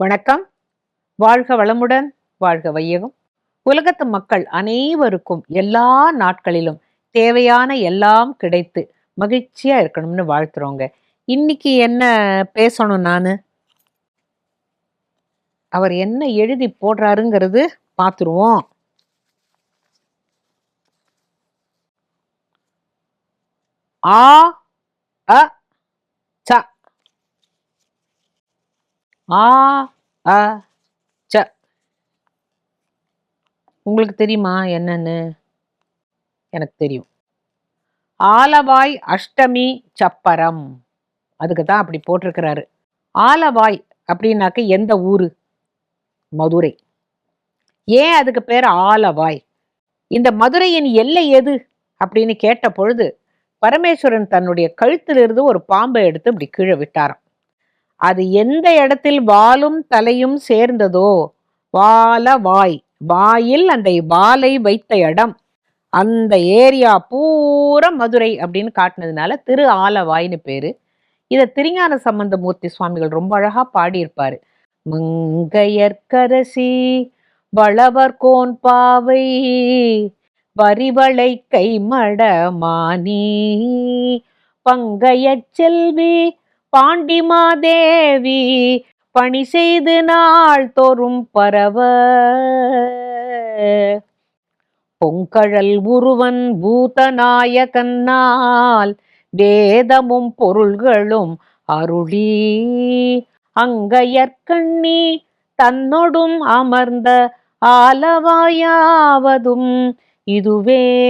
வணக்கம். வாழ்க வளமுடன் வாழ்க வையகம். உலகத்து மக்கள் அனைவருக்கும் எல்லா நாட்களிலும் தேவையான எல்லாம் கிடைத்து மகிழ்ச்சியா இருக்கணும்னு வாழ்த்துறோங்க. இன்னைக்கு என்ன பேசணும் நான்? அவர் என்ன எழுதி போடுறாருங்கிறது பார்த்துருவோம் ஆ அ ச ஆ அ ச. உங்களுக்கு தெரியுமா என்னன்னு? எனக்கு தெரியும். ஆலவாய் அஷ்டமி சப்பரம். அதுக்கு தான் அப்படி போட்டிருக்கிறாரு. ஆலவாய் அப்படின்னாக்க எந்த ஊர்? மதுரை. ஏன் அதுக்கு பேர் ஆலவாய்? இந்த மதுரையின் எல்லை எது? அப்படின்னு கேட்ட பொழுது பரமேஸ்வரன் தன்னுடைய கழுத்திலிருந்து ஒரு பாம்பை எடுத்து இப்படி கீழே விட்டாராம். அது எந்த இடத்தில் வாலும் தலையும் சேர்ந்ததோ? வால வாய். வாயில் அந்த வாலை வைத்த இடம். அந்த ஏரியா பூரா மதுரை அப்படின்னு காட்டினதுனால திரு ஆலவாய்னு பேரு. இதை திருஞான சம்பந்தமூர்த்தி சுவாமிகள் ரொம்ப அழகா பாடியிருப்பாரு. மங்கையர்க்கரசி வளவர்கோன் பாவை வரிவளை கைமடமானி பங்கையச் செல்வி பாண்டிமாதேவி பணி செய்து நாள் தோறும் பரவ. பொங்கழல் உருவன் பூதநாயகன்னால் வேதமும் பொருள்களும் அருளி. அங்கையற்கண்ணி தன்னொடும் அமர்ந்த ஆலவாயாவதும் இதுவே.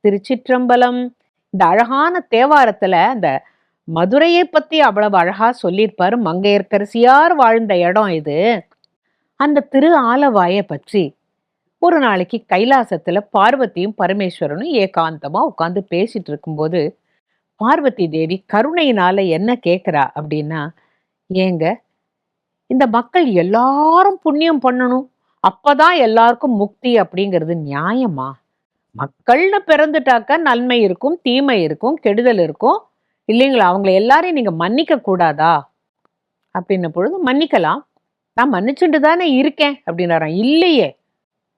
திருச்சிற்றம்பலம் இந்த அழகான தேவாரத்துல இந்த மதுரையை பத்தி அவ்வளவு அழகா சொல்லியிருப்பாரு மங்கையர்க்கரசியார் வாழ்ந்த இடம் இது. அந்த திரு ஆலவாயை பற்றி ஒரு நாளைக்கு கைலாசத்துல பார்வதியும் பரமேஸ்வரனும் ஏகாந்தமா உட்காந்து பேசிட்டு இருக்கும்போது பார்வதி தேவி கருணையினால என்ன கேட்குறா அப்படின்னா ஏங்க இந்த மக்கள் எல்லாரும் புண்ணியம் பண்ணணும். அப்பதான் எல்லாருக்கும் முக்தி அப்படிங்கிறது நியாயமா? மக்கள்னு பிறந்துட்டாக்க நன்மை இருக்கும் தீமை இருக்கும் கெடுதல் இருக்கும். இல்லைங்களா? அவங்கள எல்லாரையும் நீங்கள் மன்னிக்க கூடாதா? அப்படின்ன பொழுது மன்னிக்கலாம். நான் மன்னிச்சுட்டு தானே இருக்கேன் அப்படின்னாராம் இல்லையே.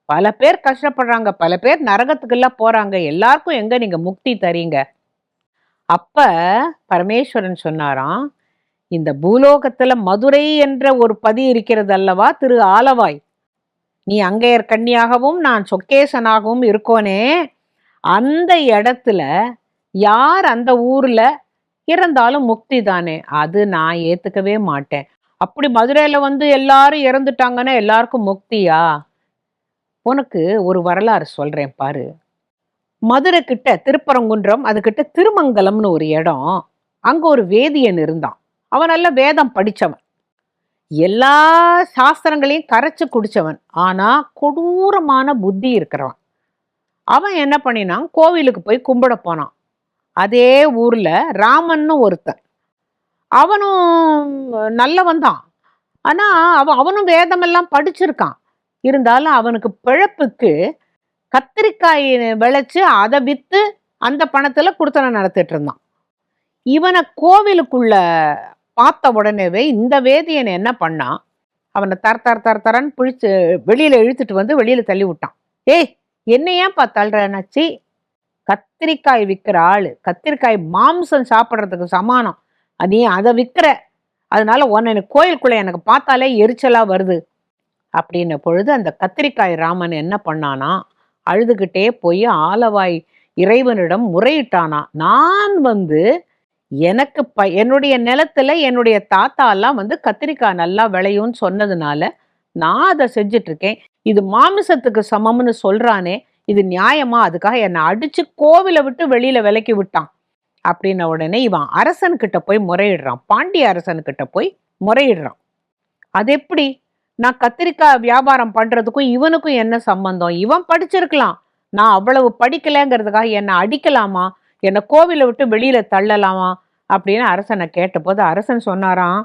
பல பேர் கஷ்டப்படுறாங்க. பல பேர் நரகத்துக்கெல்லாம் போகிறாங்க எல்லாருக்கும் எங்கே நீங்கள் முக்தி தரீங்க? அப்போ பரமேஸ்வரன் சொன்னாராம் இந்த பூலோகத்தில் மதுரை என்ற ஒரு பதி இருக்கிறது அல்லவா? திரு ஆலவாய். நீ அங்கையர் கண்ணியாகவும் நான் சொக்கேசனாகவும் இருக்கோனே அந்த இடத்துல யார் அந்த ஊர்ல இறந்தாலும் முக்தி தானே அது நான் ஏத்துக்கவே மாட்டேன். அப்படி மதுரையில வந்து எல்லாரும் இறந்துட்டாங்கன்னா எல்லாருக்கும் முக்தியா? உனக்கு ஒரு வரலாறு சொல்றேன் பாரு. மதுரை கிட்ட திருப்பரங்குன்றம் அதுகிட்ட திருமங்கலம்னு ஒரு இடம். அங்க ஒரு வேதியன் இருந்தான். அவன் நல்ல வேதம் படிச்சவன். எல்லா சாஸ்திரங்களையும் கரைச்சி குடித்தவன் ஆனால் கொடூரமான புத்தி இருக்கிறவன். அவன் என்ன பண்ணினான்? கோவிலுக்கு போய் கும்பிட போனான். அதே ஊரில் ராமன்னு ஒருத்தன். அவனும் நல்லவன் தான். ஆனால் அவன் அவனும் வேதமெல்லாம் படிச்சிருக்கான். இருந்தாலும் அவனுக்கு பிழப்புக்கு கத்திரிக்காய் விளைச்சி அதை விற்று அந்த பணத்தில் குடுத்தனை நடத்திட்டு இருந்தான். இவனை கோவிலுக்குள்ள பார்த்த உடனேவே இந்த வேதியன் என்ன பண்ணான் அவனை தர தர தர தரன்னு பிடிச்சு வெளியில இழுத்துட்டு வந்து வெளியில தள்ளி விட்டான். ஏய் என்ன தள்ளுற நினைச்சி கத்திரிக்காய் விற்கிற ஆள். கத்திரிக்காய் மாம்சம் சாப்பிட்றதுக்கு சமானம். நீ அதை விற்கிற அதனால உன்னை எனக்கு கோயிலுக்குள்ள எனக்கு பார்த்தாலே எரிச்சலா வருது. அப்படின்ன பொழுது அந்த கத்திரிக்காய் ராமன் என்ன பண்ணானா அழுதுகிட்டே போய் ஆலவாய் இறைவனிடம் முறையிட்டானா. நான் வந்து எனக்கு ப என்னுடைய நிலத்துல என்னுடைய தாத்தா எல்லாம் வந்து கத்திரிக்காய் நல்லா விளையும்னு சொன்னதுனால நான் அதை செஞ்சுட்டு இருக்கேன் இது மாமிசத்துக்கு சமம்னு சொல்றானே இது நியாயமா? அதுக்காக என்னை அடிச்சு கோவிலை விட்டு வெளியில விலக்கி விட்டான். அப்படின்ன உடனே இவன் அரசன்கிட்ட போய் முறையிடுறான். பாண்டிய அரசன்கிட்ட போய் முறையிடுறான். அது எப்படி? நான் கத்திரிக்காய் வியாபாரம் பண்றதுக்கும் இவனுக்கும் என்ன சம்பந்தம்? இவன் படிச்சிருக்கலாம். நான் அவ்வளவு படிக்கலைங்கிறதுக்காக என்னை அடிக்கலாமா? என்னை கோவிலை விட்டு வெளியில் தள்ளலாமா அப்படின்னு அரசனை கேட்டபோது அரசன் சொன்னாராம்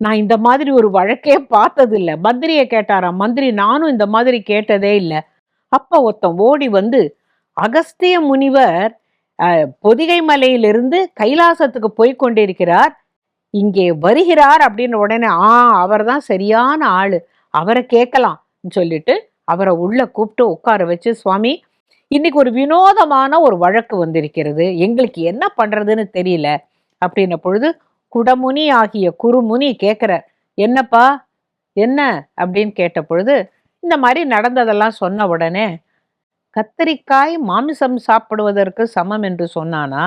நான் இந்த மாதிரி ஒரு வழக்கே பார்த்ததில்ல. மந்திரியை கேட்டாராம் மந்திரி நானும் இந்த மாதிரி கேட்டதே இல்லை. அப்போ ஒருத்தன் ஓடி வந்து அகஸ்திய முனிவர் பொதிகை மலையிலிருந்து கைலாசத்துக்கு போய் கொண்டிருக்கிறார். இங்கே வருகிறார் அப்படின்ற உடனே ஆ அவர் தான் சரியான ஆள். அவரை கேட்கலாம். சொல்லிட்டு அவரை உள்ள கூப்பிட்டு உட்கார வச்சு சுவாமி இன்னைக்கு ஒரு வினோதமான ஒரு வழக்கு வந்திருக்கிறது. எங்களுக்கு என்ன பண்றதுன்னு தெரியல. அப்படின்ன பொழுது குடமுனி ஆகிய குறுமுனி கேட்குறார் என்னப்பா என்ன? அப்படின்னு கேட்ட பொழுது இந்த மாதிரி நடந்ததெல்லாம் சொன்ன உடனே கத்தரிக்காய் மாமிசம் சாப்பிடுவதற்கு சமம் என்று சொன்னானா?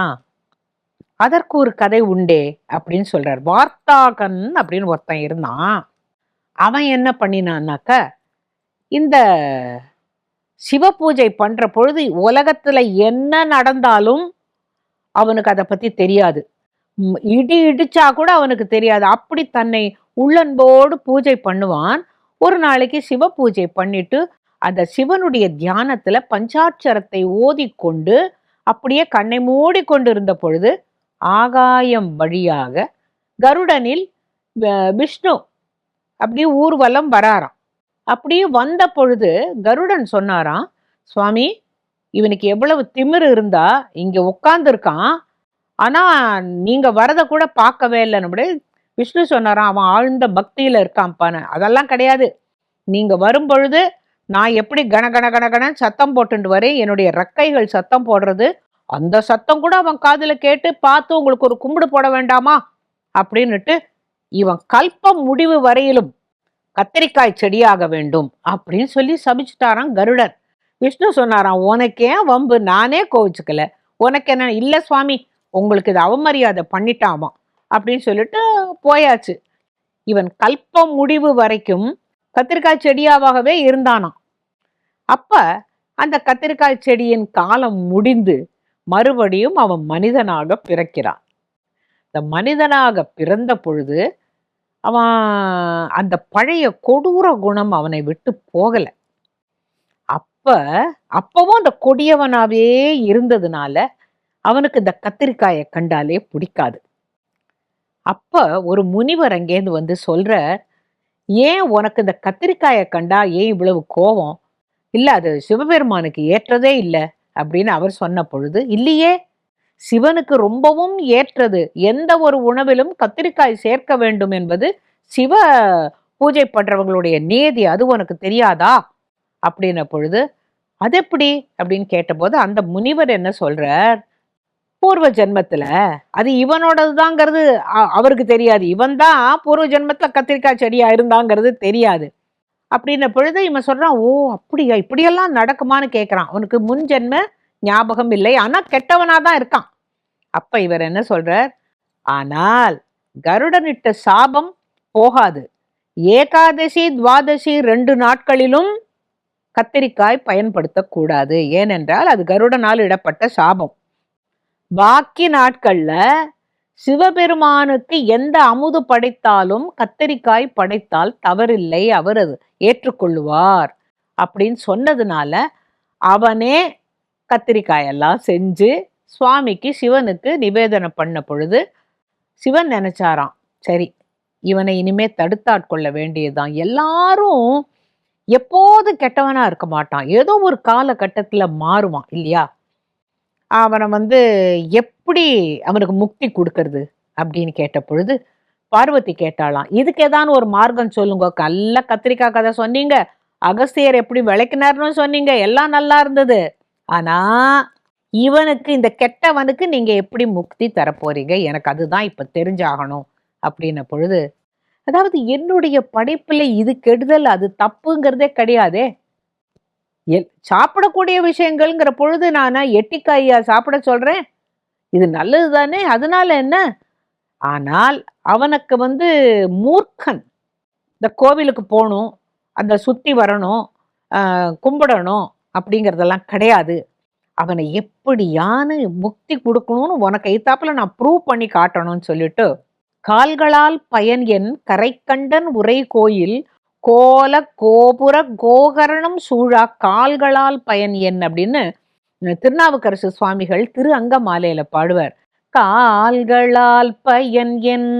அதற்கு ஒரு கதை உண்டே அப்படின்னு சொல்றார். வார்த்தாகன் அப்படின்னு ஒருத்தன் இருந்தான். அவன் என்ன பண்ணினான்னாக்க இந்த சிவ பூஜை பண்ற பொழுது உலகத்துல என்ன நடந்தாலும் அவனுக்கு அதை பத்தி தெரியாது. இடி இடிச்சா கூட அவனுக்கு தெரியாது. அப்படி தன்னை உள்ளன்போடு பூஜை பண்ணுவான். ஒரு நாளைக்கு சிவ பூஜை பண்ணிட்டு அந்த சிவனுடைய தியானத்துல பஞ்சாட்சரத்தை ஓதிக்கொண்டு அப்படியே கண்ணை மூடி கொண்டிருந்த பொழுது ஆகாயம் வழியாக கருடனில் விஷ்ணு அப்படியே ஊர்வலம் வராராம். அப்படியே வந்த பொழுது கருடன் சொன்னாராம் சுவாமி இவனுக்கு எவ்வளவு திமிரு இருந்தா இங்க உட்கார்ந்துருக்கான் ஆனா நீங்க வரதை கூட பார்க்கவே இல்லைன்னு விஷ்ணு சொன்னாராம் அவன் ஆழ்ந்த பக்தியில இருக்கான்ப்பான்னு. அதெல்லாம் கிடையாது. நீங்க வரும் பொழுது நான் எப்படி கன கன கன கன சத்தம் போட்டுட்டு வரேன்? என்னுடைய ரக்கைகள் சத்தம் போடுறது. அந்த சத்தம் கூட அவன் காதில் கேட்டு பார்த்து உங்களுக்கு ஒரு கும்பிடு போட வேண்டாமா? அப்படின்னுட்டு இவன் கல்பம் முடிவு வரையிலும் கத்தரிக்காய் செடியாக வேண்டும் அப்படின்னு சொல்லி சபிச்சுட்டாராம் கருடன் விஷ்ணு சொன்னாராம் உனக்கு ஏன் வம்பு? நானே கோவிச்சுக்கல. உனக்கு என்ன இல்லை சுவாமி உங்களுக்கு இது அவமரியாதை பண்ணிட்டாமா? அப்படின்னு சொல்லிட்டு போயாச்சு. இவன் கல்பம் முடிவு வரைக்கும் கத்திரிக்காய் செடியாகவே இருந்தானாம். அப்ப அந்த கத்திரிக்காய் செடியின் காலம் முடிந்து மறுபடியும் அவன் மனிதனாக பிறக்கிறான். இந்த மனிதனாக பிறந்த பொழுது அவன் அந்த பழைய கொடூர குணம் அவனை விட்டு போகலை. அப்ப அப்பவும் அந்த கொடியவனாவே இருந்ததுனால அவனுக்கு இந்த கத்திரிக்காயை கண்டாலே பிடிக்காது. அப்ப ஒரு முனிவர் அங்கேருந்து வந்து சொல்ற ஏன் உனக்கு இந்த கத்திரிக்காயை கண்டா ஏன் இவ்வளவு கோபம் இல்ல அது சிவபெருமானுக்கு ஏற்றதே இல்லை. அப்படின்னு அவர் சொன்ன பொழுது இல்லையே சிவனுக்கு ரொம்பவும் ஏற்றது. எந்த ஒரு உணவிலும் கத்திரிக்காய் சேர்க்க வேண்டும் என்பது சிவ பூஜை பண்றவங்களுடைய நேதி. அது உனக்கு தெரியாதா? அப்படின்ன பொழுது அது எப்படி? அப்படின்னு கேட்டபோது அந்த முனிவர் என்ன சொல்றார்? பூர்வ ஜென்மத்துல அது இவனோடதுதாங்கிறது அ- அவருக்கு தெரியாது. இவன் தான் பூர்வ ஜென்மத்துல கத்திரிக்காய் செடியா இருந்தாங்கிறது தெரியாது. அப்படின்ன பொழுது இவன் சொல்றான் ஓ அப்படியா? இப்படியெல்லாம் நடக்குமான்னு கேட்குறான் அவனுக்கு முன் ஜென்ம ஞாபகம் இல்லை. ஆனால் கெட்டவனாக தான் இருக்கான். அப்ப இவர் என்ன சொல்றார்? ஆனால் கருடனிட்ட சாபம் போகாது. ஏகாதசி துவாதசி ரெண்டு நாட்களிலும் கத்திரிக்காய் பயன்படுத்தக்கூடாது. ஏனென்றால் அது கருடனால் இடப்பட்ட சாபம். பாக்கி நாட்கள்ல சிவபெருமானுக்கு எந்த அமுது படைத்தாலும் கத்தரிக்காய் படைத்தால் தவறில்லை. அவர் அது ஏற்றுக்கொள்ளுவார். அப்படின்னு சொன்னதுனால அவனே கத்திரிக்காயெல்லாம் செஞ்சு சுவாமிக்கு சிவனுக்கு நிவேதனம் பண்ண பொழுது சிவன் நினைச்சாராம் சரி இவனை இனிமே தடுத்தாட்கொள்ள வேண்டியதுதான். எல்லாரும் எப்போது கெட்டவனா இருக்க மாட்டான். ஏதோ ஒரு காலகட்டத்தில் மாறுவான் இல்லையா? அவனை வந்து எப்படி அவனுக்கு முக்தி கொடுக்கறது அப்படின்னு கேட்ட பொழுது பார்வதி கேட்டாளாம் இதுக்கு ஏதான ஒரு மார்க்கம் சொல்லுங்க. கல்ல கத்திரிக்காய் கதை சொன்னீங்க. அகஸ்தியர் எப்படி விளக்கினார்னு சொன்னீங்க. எல்லாம் நல்லா இருந்தது. ஆனால் இவனுக்கு இந்த கெட்டவனுக்கு நீங்க எப்படி முக்தி தரப்போறீங்க? எனக்கு அதுதான் இப்ப தெரிஞ்சாகணும் அப்படின்ன பொழுது அதாவது என்னுடைய படைப்புல இது கெடுதல் அது தப்புங்கிறதே கிடையாதே. எல்- சாப்பிடக்கூடிய விஷயங்கள்ங்கிற பொழுது நான் எட்டிக்காயா சாப்பிட சொல்றேன்? இது நல்லது தானே அதனால என்ன? ஆனால் அவனுக்கு வந்து மூர்க்கன் இந்த கோவிலுக்கு போகணும் அந்த சுத்தி வரணும் கும்பிடணும் அப்படிங்கிறதெல்லாம் கிடையாது. அவனை எப்படியான முக்தி கொடுக்கணும்னு உனக்கு எய்த்தாப்புல நான் ப்ரூவ் பண்ணி காட்டணும்னு சொல்லிட்டு கால்களால் பயன் என் கரைக்கண்டன் உரை கோயில் கோல கோபுர கோகரணம் சூழா கால்களால் பயன் என் அப்படின்னு திருநாவுக்கரசு சுவாமிகள் திரு அங்கமாலையில பாடுவார். கால்களால் பயன் என்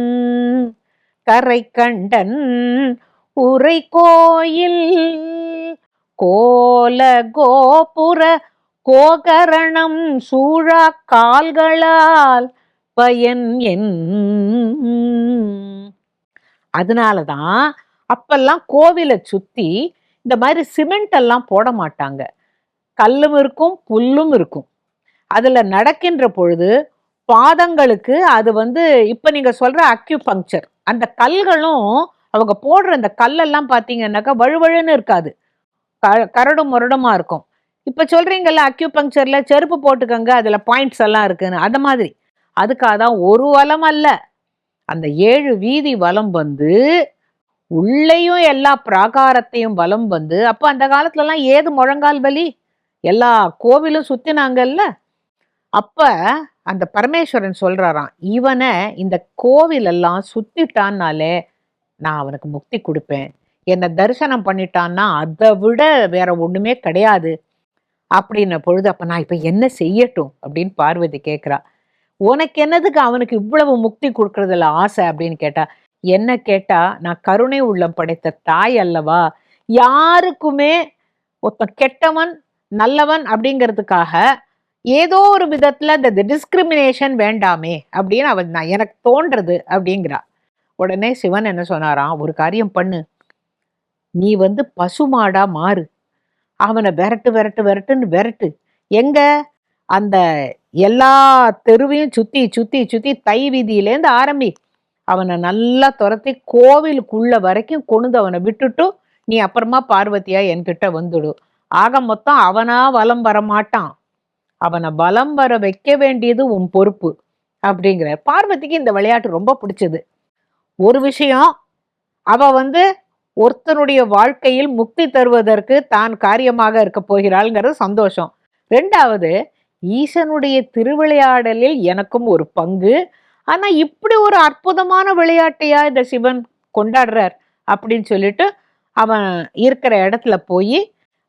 கரைக்கண்டன் உரை கோயில் கோல கோபுர கோகரணம் சூழா கால்களால் பயன் என். அதனால தான் அப்பெல்லாம் கோவிலை சுத்தி இந்த மாதிரி சிமெண்ட் எல்லாம் போட மாட்டாங்க. கல்லும் இருக்கும் புல்லும் இருக்கும். அதுல நடக்கின்ற பொழுது பாதங்களுக்கு அது வந்து இப்ப நீங்க சொல்ற அக்யூபங்சர் அந்த கல்களும் அவங்க போடுற அந்த கல்லெல்லாம் பார்த்தீங்கன்னாக்கா வழுவழுன்னு இருக்காது. க- கரடும் முரடுமா இருக்கும். இப்போ சொல்கிறீங்கல்ல அக்யூபங்க்சரில் செருப்பு போட்டுக்கங்க அதில் பாயிண்ட்ஸ் எல்லாம் இருக்குன்னு. அந்த மாதிரி. அதுக்காக தான் ஒரு வலம் அல்ல. அந்த ஏழு வீதி வலம் வந்து உள்ளேயும் எல்லா பிராகாரத்தையும் வலம் வந்து அப்போ அந்த காலத்துலலாம் ஏது முழங்கால் வலி? எல்லா கோவிலும் சுற்றினாங்கல்ல அப்போ அந்த பரமேஸ்வரன் சொல்கிறாராம் இவனை இந்த கோவிலெல்லாம் சுற்றிட்டான்னாலே நான் அவனுக்கு முக்தி கொடுப்பேன். என்னை தரிசனம் பண்ணிட்டான்னா அதை விட வேற ஒன்றுமே கிடையாது. அப்படின்ன பொழுது அப்போ நான் இப்ப என்ன செய்யட்டும்? அப்படின்னு பார்வதி கேட்குறா உனக்கு என்னதுக்கு அவனுக்கு இவ்வளவு முக்தி கொடுக்கறதுல ஆசை? அப்படின்னு கேட்டா என்ன கேட்டா நான் கருணை உள்ளம் படைத்த தாய் அல்லவா? யாருக்குமே ஒருத்தன் கெட்டவன் நல்லவன் அப்படிங்கிறதுக்காக ஏதோ ஒரு விதத்துல இந்த டிஸ்கிரிமினேஷன் வேண்டாமே அப்படின்னு அவன் நான் எனக்கு தோன்றது அப்படிங்கிறா. உடனே சிவன் என்ன சொன்னாராம் ஒரு காரியம் பண்ணு. நீ வந்து பசுமாடா மாறு. அவனை விரட்டு விரட்டு விரட்டுன்னு விரட்டு. எங்க? அந்த எல்லா தெருவையும் சுத்தி சுத்தி சுத்தி தை வீதியிலேருந்து ஆரம்பி. அவனை நல்லா துரத்தி கோவிலுக்குள்ள வரைக்கும் கொண்டு அவனை விட்டுட்டு நீ அப்புறமா பார்வதியா என்கிட்ட வந்துடு. ஆக மொத்தம் அவனா வலம் வர மாட்டான். அவனை வலம் வர வைக்க வேண்டியது உன் பொறுப்பு அப்படிங்கிற. பார்வதிக்கு இந்த விளையாட்டு ரொம்ப பிடிச்சது. ஒரு விஷயம் அவ வந்து ஒருத்தனுடைய வாழ்க்கையில் முக்தி தருவதற்கு தான் காரியமாக இருக்க போகிறாள்ங்கிறது சந்தோஷம். ரெண்டாவது ஈசனுடைய திருவிளையாடலில் எனக்கும் ஒரு பங்கு. ஆனா இப்படி ஒரு அற்புதமான விளையாட்டையா இந்த சிவன் கொண்டாடுறார் அப்படின்னு சொல்லிட்டு அவன் இருக்கிற இடத்துல போய்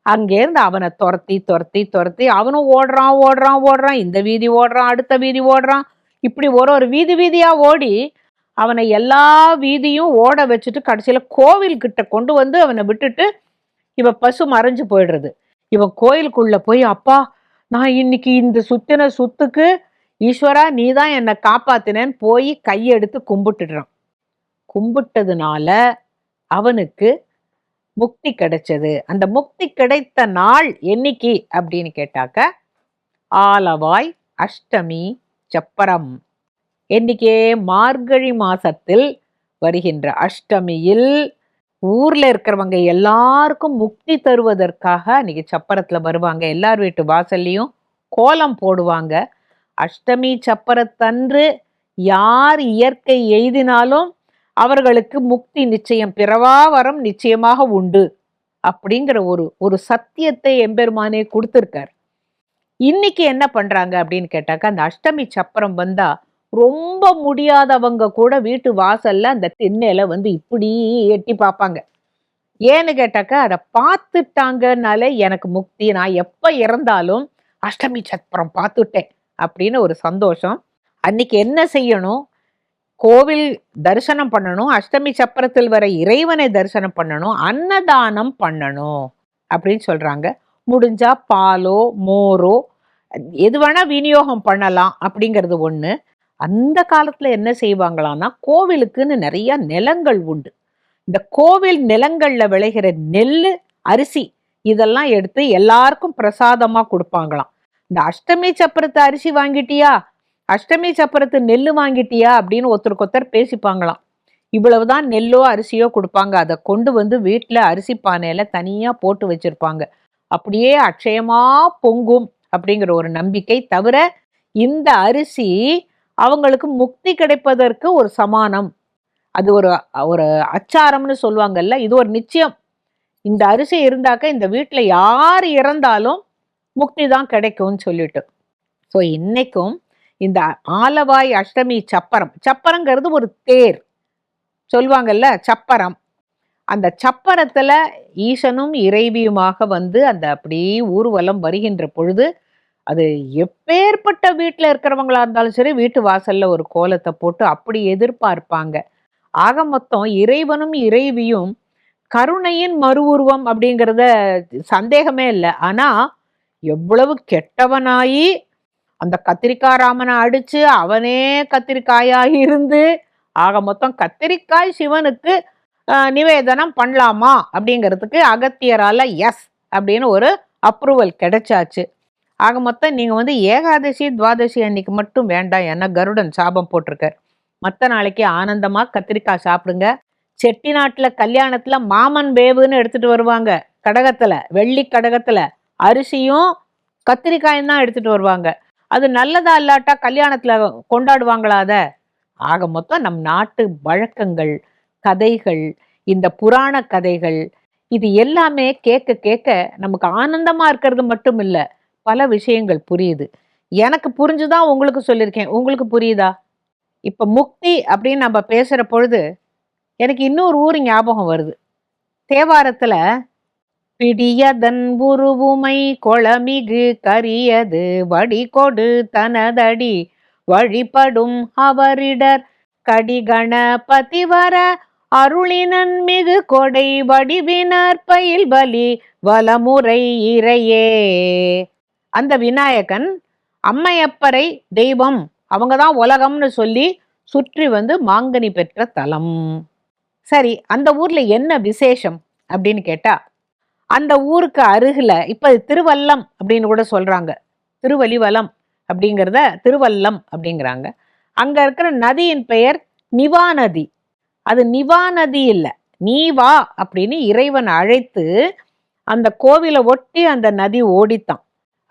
அங்கேருந்து அவனை துரத்தி துரத்தி துரத்தி அவனும் ஓடுறான் ஓடுறான் ஓடுறான். இந்த வீதி ஓடுறான் அடுத்த வீதி ஓடுறான். இப்படி ஒரு ஒரு வீதி வீதியா ஓடி அவனை எல்லா வீதியும் ஓட வச்சுட்டு கடைசியில் கோவில் கிட்ட கொண்டு வந்து அவனை விட்டுட்டு இவன் பசு மறைஞ்சு போயிடுறது. இவன் கோயிலுக்குள்ள போய் அப்பா நான் இன்னைக்கு இந்த சுத்தின சுத்துக்கு ஈஸ்வரா நீ தான் என்னை காப்பாத்தினேன்னு போய் கையெடுத்து கும்பிட்டுடுறான். கும்பிட்டதுனால அவனுக்கு முக்தி கிடைச்சது. அந்த முக்தி கிடைத்த நாள் என்னைக்கு? அப்படின்னு கேட்டாக்க ஆலவாய் அஷ்டமி சப்பரம். என்றைக்கே மார்கழி மாசத்தில் வருகின்ற அஷ்டமியில் ஊரில் இருக்கிறவங்க எல்லாருக்கும் முக்தி தருவதற்காக அன்றைக்கி சப்பரத்தில் வருவாங்க. எல்லார் வீட்டு வாசல்லையும் கோலம் போடுவாங்க. அஷ்டமி சப்பரத்தன்று யார் இயற்கை எய்தினாலும் அவர்களுக்கு முக்தி நிச்சயம் பிறவா வரம் நிச்சயமாக உண்டு அப்படிங்கிற ஒரு ஒரு சத்தியத்தை எம்பெருமானே கொடுத்துருக்கார். இன்னைக்கு என்ன பண்ணுறாங்க அப்படின்னு கேட்டாக்கா அந்த அஷ்டமி சப்பரம் வந்தால் ரொம்ப முடியாதவங்க கூட வீட்டு வாசல்ல அந்த திண்ணையில வந்து இப்படி எட்டி பார்ப்பாங்க. ஏன்னு கேட்டாக்கா அதை பார்த்துட்டாங்கனாலே எனக்கு முக்தி. நான் எப்போ இறந்தாலும் அஷ்டமி சப்பரம் பார்த்துட்டேன். அப்படின்னு ஒரு சந்தோஷம். அன்னைக்கு என்ன செய்யணும்? கோவில் தரிசனம் பண்ணணும். அஷ்டமி சப்பரத்தில் வர இறைவனை தரிசனம் பண்ணணும். அன்னதானம் பண்ணணும் அப்படின்னு சொல்கிறாங்க முடிஞ்சா பாலோ மோரோ எது வேணால் விநியோகம் பண்ணலாம் அப்படிங்கிறது ஒன்று அந்த காலத்துல என்ன செய்வாங்களான்னா கோவிலுக்குன்னு நிறைய நிலங்கள் உண்டு. இந்த கோவில் நிலங்கள்ல விளைகிற நெல் அரிசி இதெல்லாம் எடுத்து எல்லாருக்கும் பிரசாதமா கொடுப்பாங்களாம். இந்த அஷ்டமி சப்பரத்து அரிசி வாங்கிட்டியா? அஷ்டமி சப்பரத்து நெல் வாங்கிட்டியா? அப்படின்னு ஒருத்தருக்கு ஒருத்தர் பேசிப்பாங்களாம். இவ்வளவுதான் நெல்லோ அரிசியோ கொடுப்பாங்க. அதை கொண்டு வந்து வீட்டில் அரிசி பானையில தனியா போட்டு வச்சிருப்பாங்க. அப்படியே அட்சயமா பொங்கும் அப்படிங்கிற ஒரு நம்பிக்கை தவிர இந்த அரிசி அவங்களுக்கு முக்தி கிடைப்பதற்கு ஒரு சமானம். அது ஒரு ஒரு அச்சாரம்னு சொல்லுவாங்கல்ல இது ஒரு நிச்சயம். இந்த அரிசி இருந்தாக்க இந்த வீட்டில் யார் இறந்தாலும் முக்தி தான் கிடைக்கும்னு சொல்லிட்டு. ஸோ இன்னைக்கும் இந்த ஆலவாய் அஷ்டமி சப்பரம். சப்பரங்கிறது ஒரு தேர். சொல்லுவாங்கல்ல சப்பரம். அந்த சப்பரத்தில் ஈசனும் இறைவியுமாக வந்து அந்த அப்படியே ஊர்வலம் வருகின்ற பொழுது அது எப்பேற்பட்ட வீட்டில் இருக்கிறவங்களா இருந்தாலும் சரி வீட்டு வாசல்ல ஒரு கோலத்தை போட்டு அப்படி எதிர்பார்ப்பாங்க. ஆக மொத்தம் இறைவனும் இறைவியும் கருணையின் மறு உருவம் அப்படிங்கிறத சந்தேகமே இல்லை. ஆனால் எவ்வளவு கெட்டவனாயி அந்த கத்திரிக்காய் ராமனை அடித்து அவனே கத்திரிக்காயாக இருந்து ஆக மொத்தம் கத்திரிக்காய் சிவனுக்கு நிவேதனம் பண்ணலாமா அப்படிங்கிறதுக்கு அகத்தியரால் எஸ் அப்படின்னு ஒரு அப்ரூவல் கிடைச்சாச்சு. ஆக மொத்தம் நீங்கள் வந்து ஏகாதசி துவாதசி அன்னைக்கு மட்டும் வேண்டாம். ஏன்னா கருடன் சாபம் போட்டிருக்கார். மற்ற நாளைக்கு ஆனந்தமாக கத்திரிக்காய் சாப்பிடுங்க. செட்டிநாட்டில் கல்யாணத்தில் மாமன் வேவுன்னு எடுத்துகிட்டு வருவாங்க. கடகத்தில் வெள்ளி கடகத்தில் அரிசியும் கத்திரிக்காயும் தான் எடுத்துகிட்டு வருவாங்க. அது நல்லதா இல்லாட்டா கல்யாணத்தில் கொண்டாடுவாங்களா ஆக மொத்தம் நம் நாட்டு வழக்கங்கள் கதைகள் இந்த புராண கதைகள் இது எல்லாமே கேட்க கேட்க நமக்கு ஆனந்தமாக இருக்கிறது மட்டும் இல்லை. பல விஷயங்கள் புரியுது. எனக்கு புரிஞ்சுதான் உங்களுக்கு சொல்லியிருக்கேன் உங்களுக்கு புரியுதா? இப்போ முக்தி அப்படின்னு நம்ம பேசுகிற பொழுது எனக்கு இன்னொரு ஊர் ஞாபகம் வருது. தேவாரத்தில் பிடியதன் உருவுமை கொளமிகு கரியது வடி கொடு தனதடி வழிபடும் அவரிடர் கடிகணபதி வர அருளினன் மிகு கொடை வடிவினர் பயில் பலி வலமுறை இறையே. அந்த விநாயகன் அம்மையப்பரை தெய்வம் அவங்க தான் உலகம்னு சொல்லி சுற்றி வந்து மாங்கனி பெற்ற தலம். சரி அந்த ஊர்ல என்ன விசேஷம் அப்படின்னு கேட்டா அந்த ஊருக்கு அருகில் இப்போ திருவல்லம் அப்படின்னு கூட சொல்கிறாங்க திருவலிவலம் அப்படிங்கிறத திருவல்லம் அப்படிங்கிறாங்க. அங்கே இருக்கிற நதியின் பெயர் நிவா நதி. அது நிவா நதி இல்லை நீவா அப்படின்னு இறைவன் அழைத்து அந்த கோவிலை ஒட்டி அந்த நதி ஓடித்தான்.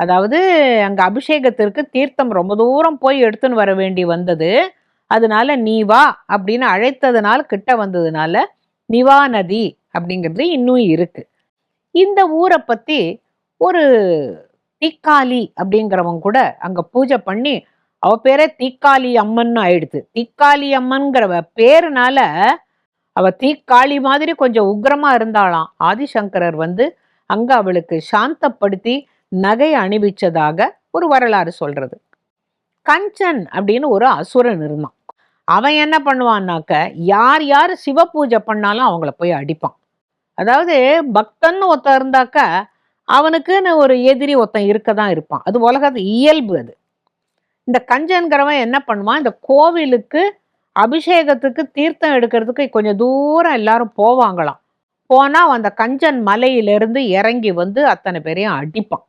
அதாவது அங்கே அபிஷேகத்திற்கு தீர்த்தம் ரொம்ப தூரம் போய் எடுத்துன்னு வர வேண்டி வந்தது. அதனால நீ வா அப்படின்னு அழைத்ததுனால கிட்ட வந்ததுனால நிவா நதி அப்படிங்கிறது இன்னும் இருக்கு. இந்த ஊரை பத்தி ஒரு தீக்காளி அப்படிங்கிறவங்க கூட அங்க பூஜை பண்ணி அவ பேரே தீக்காளி அம்மன் ஆயிடுது. தீக்காளி அம்மன்கிறவ பேருனால அவ தீக்காளி மாதிரி கொஞ்சம் உக்ரமா இருந்தாளாம். ஆதிசங்கரர் வந்து அங்க அவளுக்கு சாந்தப்படுத்தி நகை அணிவிச்சதாக ஒரு வரலாறு சொல்றது. கஞ்சன் அப்படின்னு ஒரு அசுரன் இருந்தான். அவன் என்ன பண்ணுவான்னாக்க யார் யார் சிவ பூஜை பண்ணாலும் அவங்கள போய் அடிப்பான். அதாவது பக்தன்னு ஒருத்தன் இருந்தாக்க அவனுக்குன்னு ஒரு எதிரி ஒருத்தன் இருக்க தான் இருப்பான். அது உலகத்து இயல்பு அது. இந்த கஞ்சன்கிறவன் என்ன பண்ணுவான் இந்த கோவிலுக்கு அபிஷேகத்துக்கு தீர்த்தம் எடுக்கிறதுக்கு கொஞ்சம் தூரம் எல்லாரும் போவாங்களாம். போனால் அந்த கஞ்சன் மலையிலிருந்து இறங்கி வந்து அத்தனை பேரையும் அடிப்பான்.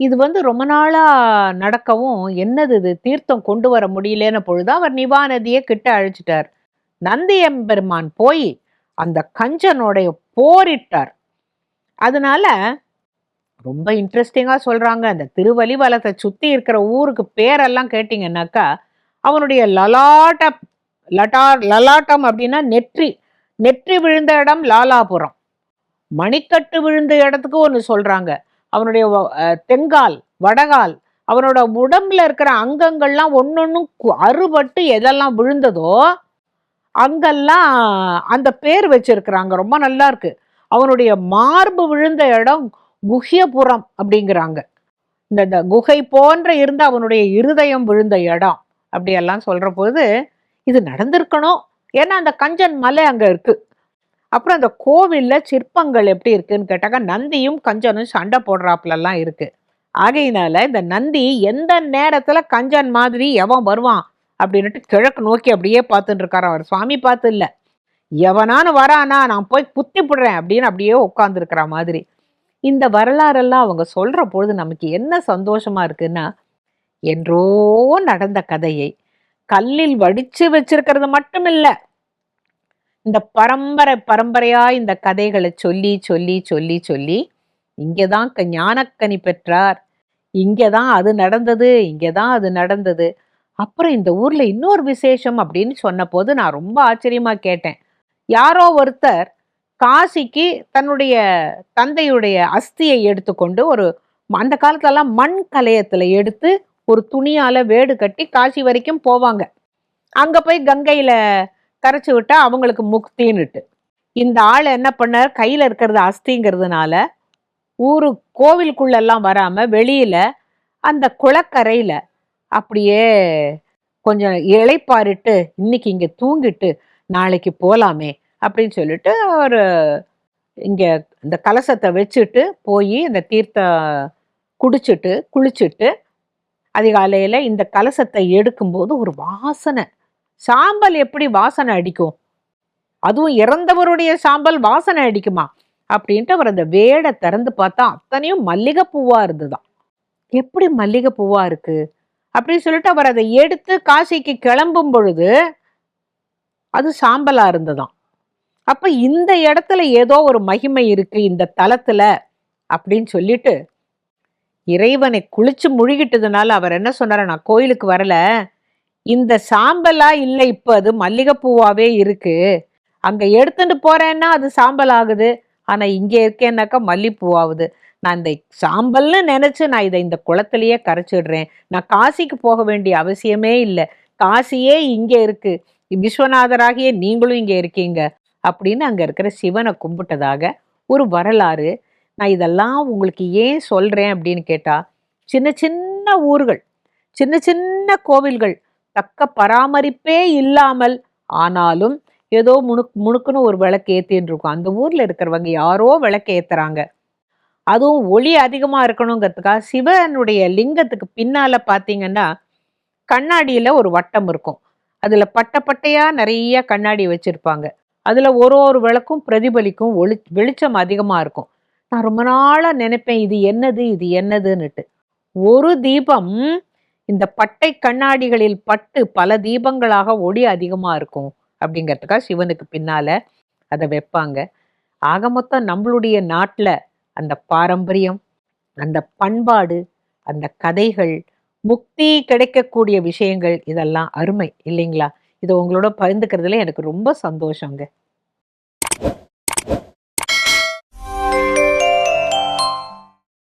இது வந்து ரொம்ப நாளாக நடக்கவும் என்னது இது? தீர்த்தம் கொண்டு வர முடியலன்னு பொழுது அவர் நிவா நதியை கிட்ட அழைச்சிட்டார். நந்தியம்பெருமான் போய் அந்த கஞ்சனுடைய போரிட்டார். அதனால ரொம்ப இன்ட்ரெஸ்டிங்காக சொல்கிறாங்க அந்த திருவலிவலத்தை சுற்றி இருக்கிற ஊருக்கு பேரெல்லாம் கேட்டிங்கன்னாக்கா அவனுடைய லலாட்ட லட்டா லலாட்டம் அப்படின்னா நெற்றி நெற்றி விழுந்த இடம் லாலாபுரம். மணிக்கட்டு விழுந்த இடத்துக்கு ஒன்று சொல்கிறாங்க அவனுடைய தெங்கால் வடகால் அவனோட உடம்புல இருக்கிற அங்கங்கள்லாம் ஒன்னொன்னும் அறுபட்டு எதெல்லாம் விழுந்ததோ அங்கெல்லாம் அந்த பேர் வச்சிருக்கிறாங்க. ரொம்ப நல்லா இருக்கு. அவனுடைய மார்பு விழுந்த இடம் குஹ்யபுரம் அப்படிங்கிறாங்க. இந்த இந்த குகை போன்ற இருந்த அவனுடைய இருதயம் விழுந்த இடம் அப்படியெல்லாம் சொல்கிற போது இது நடந்திருக்கணும். ஏன்னா அந்த கஞ்சன் மலை அங்கே இருக்குது அப்புறம் அந்த கோவில்ல சிற்பங்கள் எப்படி இருக்குன்னு கேட்டாக்கா நந்தியும் கஞ்சனும் சண்டை போடுறாப்புலலாம் இருக்குது ஆகையினால இந்த நந்தி எந்த நேரத்தில் கஞ்சன் மாதிரி எவன் வருவான் அப்படின்ட்டு கிழக்கு நோக்கி அப்படியே பார்த்துட்டுருக்கார் அவர் சுவாமி பார்த்து இல்லை. எவனானு வரானா நான் போய் குத்தி போடுறேன் அப்படின்னு அப்படியே உட்காந்துருக்கிற மாதிரி. இந்த வரலாறெல்லாம் அவங்க சொல்கிற பொழுது நமக்கு என்ன சந்தோஷமாக இருக்குன்னா என்றோ நடந்த கதையை கல்லில் வடித்து வச்சிருக்கிறது மட்டும் இல்லை இந்த பரம்பரை பரம்பரையாக இந்த கதைகளை சொல்லி சொல்லி சொல்லி சொல்லி இங்கதான் க- ஞானக்கனி பெற்றார். இங்கே தான் அது நடந்தது இங்கே தான் அது நடந்தது. அப்புறம் இந்த ஊரில் இன்னொரு விசேஷம் அப்படின்னு சொன்னபோது நான் ரொம்ப ஆச்சரியமாக கேட்டேன். யாரோ ஒருத்தர் காசிக்கு தன்னுடைய தந்தையுடைய அஸ்தியை எடுத்துக்கொண்டு ஒரு அந்த காலத்துலலாம் மண் கலையத்தில் எடுத்து ஒரு துணியால் வேடு கட்டி காசி வரைக்கும் போவாங்க. அங்கே போய் கங்கையில் கரைச்சி விட்டா அவங்களுக்கு முக்தின்னுட்டு. இந்த ஆள் என்ன பண்ணார்? கையில் இருக்கிறது அஸ்திங்கிறதுனால ஊரு கோவிலுக்குள்ளெல்லாம் வராமல் வெளியில் அந்த குளக்கரையில் அப்படியே கொஞ்சம் இழைப்பாரிட்டு இன்னைக்கு இங்கே தூங்கிட்டு நாளைக்கு போகலாமே அப்படின்னு சொல்லிட்டு ஒரு இங்கே இந்த கலசத்தை வச்சுட்டு போய் இந்த தீர்த்த குடிச்சிட்டு குளிச்சுட்டு அதிகாலையில் இந்த கலசத்தை எடுக்கும்போது ஒரு வாசனை. சாம்பல் எப்படி வாசனை அடிக்கும்? அதுவும் இறந்தவருடைய சாம்பல் வாசனை அடிக்குமா? அப்படின்ட்டு அவர் அந்த வேடை திறந்து பார்த்தா அத்தனையும் மல்லிகைப்பூவாக இருந்ததுதான் இருந்துதான் எப்படி மல்லிகைப்பூவாக இருக்கு? அப்படின்னு சொல்லிட்டு அவர் அதை எடுத்து காசிக்கு கிளம்பும் பொழுது அது சாம்பலா இருந்ததாம். அப்ப இந்த இடத்துல ஏதோ ஒரு மகிமை இருக்கு இந்த தலத்துல அப்படின்னு சொல்லிட்டு இறைவனை குளிச்சு முழுகிட்டதுனால அவர் என்ன சொன்னார்? நான் கோயிலுக்கு வரல. இந்த சாம்பலா இல்லை இப்போ அது மல்லிகைப்பூவாவே இருக்கு. அங்கே எடுத்துட்டு போறேன்னா அது சாம்பல் ஆகுது. ஆனால் இங்கே இருக்கேன்னாக்கா மல்லிப்பூ ஆகுது. நான் இந்த சாம்பல்னு நினச்சி நான் இதை இந்த குளத்துலையே கரைச்சிடுறேன். நான் காசிக்கு போக வேண்டிய அவசியமே இல்லை. காசியே இங்கே இருக்கு. விஸ்வநாதராகிய நீங்களும் இங்கே இருக்கீங்க. அப்படின்னு அங்கே இருக்கிற சிவனை கும்பிட்டதாக ஒரு வரலாறு. நான் இதெல்லாம் உங்களுக்கு ஏன் சொல்கிறேன் அப்படின்னு கேட்டால் சின்ன சின்ன ஊர்கள் சின்ன சின்ன கோவில்கள் தக்க பராமரிப்பே இல்லாமல் ஆனாலும் ஏதோ முணுக் முணுக்குன்னு ஒரு விளக்கு ஏற்றின்னு இருக்கும். அந்த ஊர்ல இருக்கிறவங்க யாரோ விளக்கு ஏத்துறாங்க. அதுவும் ஒளி அதிகமா இருக்கணுங்கிறதுக்காக சிவனுடைய லிங்கத்துக்கு பின்னால பாத்தீங்கன்னா கண்ணாடியில ஒரு வட்டம் இருக்கும். அதுல பட்ட பட்டையா நிறைய கண்ணாடி வச்சிருப்பாங்க. அதுல ஒரு ஒரு விளக்கும் பிரதிபலிக்கும் ஒளி வெளிச்சம் அதிகமா இருக்கும். நான் ரொம்ப நாளா நினைப்பேன் இது என்னது இது என்னதுன்னுட்டு. ஒரு தீபம் இந்த பட்டை கண்ணாடிகளில் பட்டு பல தீபங்களாக ஒளி அதிகமா இருக்கும் அப்படிங்கிறதுக்காக சிவனுக்கு பின்னால அதை வைப்பாங்க. ஆக மொத்தம் நம்மளுடைய நாட்டுல அந்த பாரம்பரியம் அந்த பண்பாடு அந்த கதைகள் முக்தி கிடைக்கக்கூடிய விஷயங்கள் இதெல்லாம் அருமை இல்லைங்களா? இதை உங்களோட பகிர்ந்துக்கிறதுல எனக்கு ரொம்ப சந்தோஷங்க.